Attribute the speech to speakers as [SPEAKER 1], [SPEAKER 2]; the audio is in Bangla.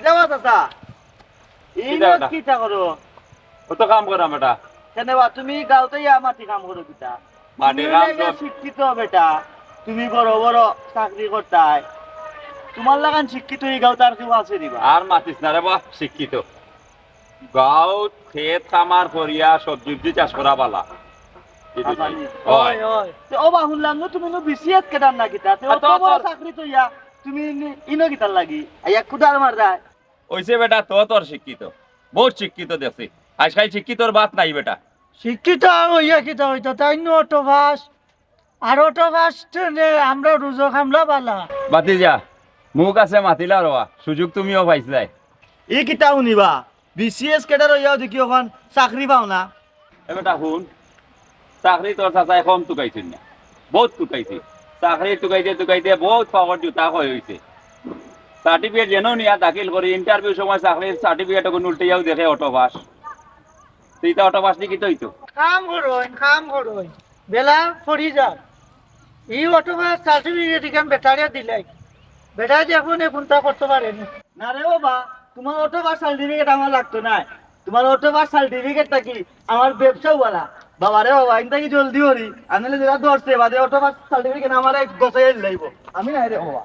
[SPEAKER 1] কিতা বাত আছা এই
[SPEAKER 2] কিতা এটা?
[SPEAKER 1] কিতা করো
[SPEAKER 2] কাম করাম এটা
[SPEAKER 1] কেনে তুমি গাঁওতে ইয়া মাটি কাম করো কিতা।
[SPEAKER 2] মাটি কাম
[SPEAKER 1] শিক্ষিত বেটা তুমি বড় বড় চাকরি করতাই তোমার লাগান শিক্ষিত এই গাঁও তার কেউ আছে দিবা?
[SPEAKER 2] আর মাতিস না রে বা শিক্ষিত। গাঁও ক্ষেত খামার করিয়া সবজি চাষ করা
[SPEAKER 1] তে ও বা শুনলাম নো তুমি নো বিসিএস কেদার না তো- বড়
[SPEAKER 2] তোর-
[SPEAKER 1] চাকরি তো ইয়া। তুমি ইনো কিতার লাগি? আইয়া কুদার মার যায়।
[SPEAKER 2] ওইসে বেটা তো তোর শিক্ষিত। বহুত শিক্ষিত দেখছি। আজকাল শিক্ষিতর বাত নাই বেটা।
[SPEAKER 3] শিক্ষিত হইয়া কিতা হইতা তাই নো অটো বাস। আর অটো বাস ট্রেনে আমরা রুজো খামলা বালা।
[SPEAKER 2] বাতি যা। মুখ আছে মাতিলা রোয়া। সুযোগ তুমিও পাইছিলাই।
[SPEAKER 1] ই কিতা শুনিবা? বিসিএস কেদার ইয়া দেখি ওখান চাকরি পাও না।
[SPEAKER 2] এ বেটা শুন। চাকরি তোর চাচাই কম টুকাইছিল না? বহুত টুকাইছে চাকরি টুকাইতে টুকাইতে বহুত পাওয়ার জুতা হয়ে হয়েছে সার্টিফিকেট যেন নিয়া দাখিল করি ইন্টারভিউ সময় চাকরির সার্টিফিকেট এখন উল্টেয়াও দেখে অটো পাস তুই তো অটো পাস নাকি তুই তো
[SPEAKER 3] কাম করইন কাম করইন বেলা পড়ি যাক ই অটো বাস সার্টিফিকেট ইখান বেটারিয়া দিলাই বেটা দেখুন কোনটা করতে পারেনি
[SPEAKER 1] না? রে বাবা তোমার অটো বাস সার্টিফিকেট আমার লাগতো না তোমার অটো বাস সার্টিফিকেট কি আমার ব্যবসাও বলা। বাবা রে বাবা ইনটা কি জলদি হরি আনলে যেটা ধরছে বাদে অটো বাস সার্টিফিকেট আমার গছাই লাগবো আমি না রে বাবা